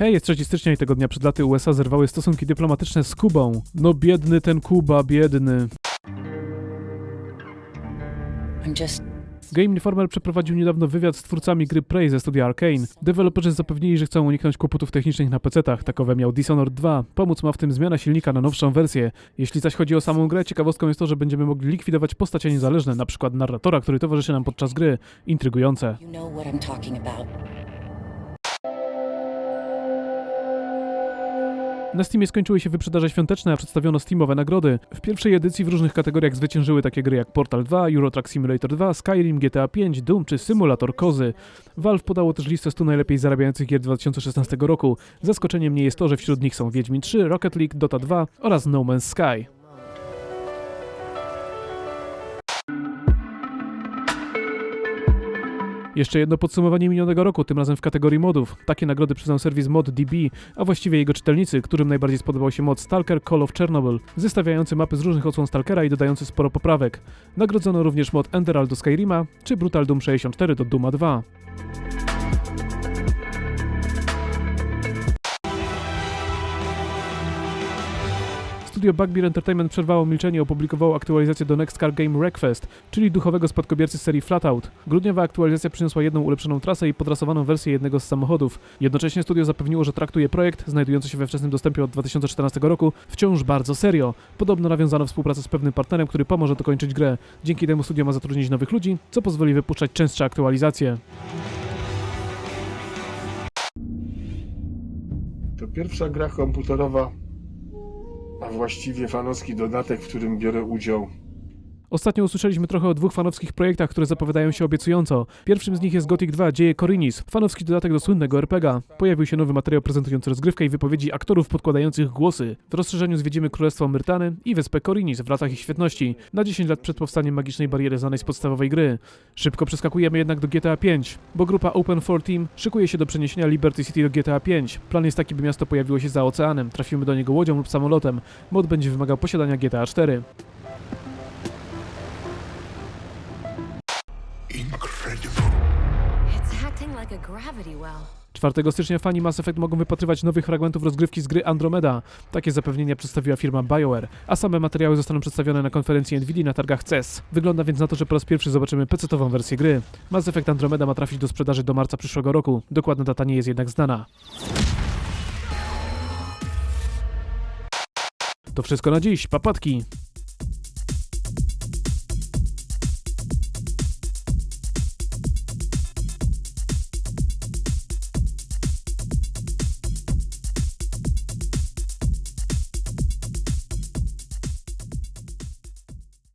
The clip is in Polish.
Hej, jest 3 stycznia i tego dnia przed laty USA zerwały stosunki dyplomatyczne z Kubą. No biedny ten Kuba, biedny. I'm just Game Informer przeprowadził niedawno wywiad z twórcami gry Prey ze studia Arkane. Deweloperzy zapewnili, że chcą uniknąć kłopotów technicznych na PC-tach, takowe miał Dishonored 2. Pomóc ma w tym zmiana silnika na nowszą wersję. Jeśli zaś chodzi o samą grę, ciekawostką jest to, że będziemy mogli likwidować postacie niezależne, na przykład narratora, który towarzyszy nam podczas gry. Intrygujące. you know Na Steamie skończyły się wyprzedaże świąteczne, a przedstawiono Steamowe nagrody. W pierwszej edycji w różnych kategoriach zwyciężyły takie gry jak Portal 2, Euro Truck Simulator 2, Skyrim, GTA 5, Doom czy Symulator Kozy. Valve podało też listę 100 najlepiej zarabiających gier 2016 roku. Zaskoczeniem nie jest to, że wśród nich są Wiedźmin 3, Rocket League, Dota 2 oraz No Man's Sky. Jeszcze jedno podsumowanie minionego roku, tym razem w kategorii modów. Takie nagrody przyznał serwis ModDB, a właściwie jego czytelnicy, którym najbardziej spodobał się mod Stalker Call of Chernobyl, zestawiający mapy z różnych odsłon Stalkera i dodający sporo poprawek. Nagrodzono również mod Enderal do Skyrima, czy Brutal Doom 64 do Duma 2. Studio Bugbear Entertainment przerwało milczenie i opublikowało aktualizację do Next Car Game Wreckfest, czyli duchowego spadkobiercy serii Flatout. Grudniowa aktualizacja przyniosła jedną ulepszoną trasę i podrasowaną wersję jednego z samochodów. Jednocześnie studio zapewniło, że traktuje projekt, znajdujący się we wczesnym dostępie od 2014 roku, wciąż bardzo serio. Podobno nawiązano współpracę z pewnym partnerem, który pomoże dokończyć grę. Dzięki temu studio ma zatrudnić nowych ludzi, co pozwoli wypuszczać częstsze aktualizacje. To pierwsza gra komputerowa, a właściwie fanowski dodatek, w którym biorę udział. Ostatnio usłyszeliśmy trochę o dwóch fanowskich projektach, które zapowiadają się obiecująco. Pierwszym z nich jest Gothic 2 Dzieje Korinis, fanowski dodatek do słynnego RPGa. Pojawił się nowy materiał prezentujący rozgrywkę i wypowiedzi aktorów podkładających głosy. W rozszerzeniu zwiedzimy Królestwo Myrtany i wyspę Korinis w latach ich świetności, na 10 lat przed powstaniem magicznej bariery znanej z podstawowej gry. Szybko przeskakujemy jednak do GTA 5, bo grupa Open 4 Team szykuje się do przeniesienia Liberty City do GTA 5. Plan jest taki, by miasto pojawiło się za oceanem, trafimy do niego łodzią lub samolotem. Mod będzie wymagał posiadania GTA 4. Well. 4 stycznia fani Mass Effect mogą wypatrywać nowych fragmentów rozgrywki z gry Andromeda. Takie zapewnienia przedstawiła firma BioWare, a same materiały zostaną przedstawione na konferencji Nvidia na targach CES. Wygląda więc na to, że po raz pierwszy zobaczymy PC-tową wersję gry. Mass Effect Andromeda ma trafić do sprzedaży do marca przyszłego roku. Dokładna data nie jest jednak znana. To wszystko na dziś. Papatki!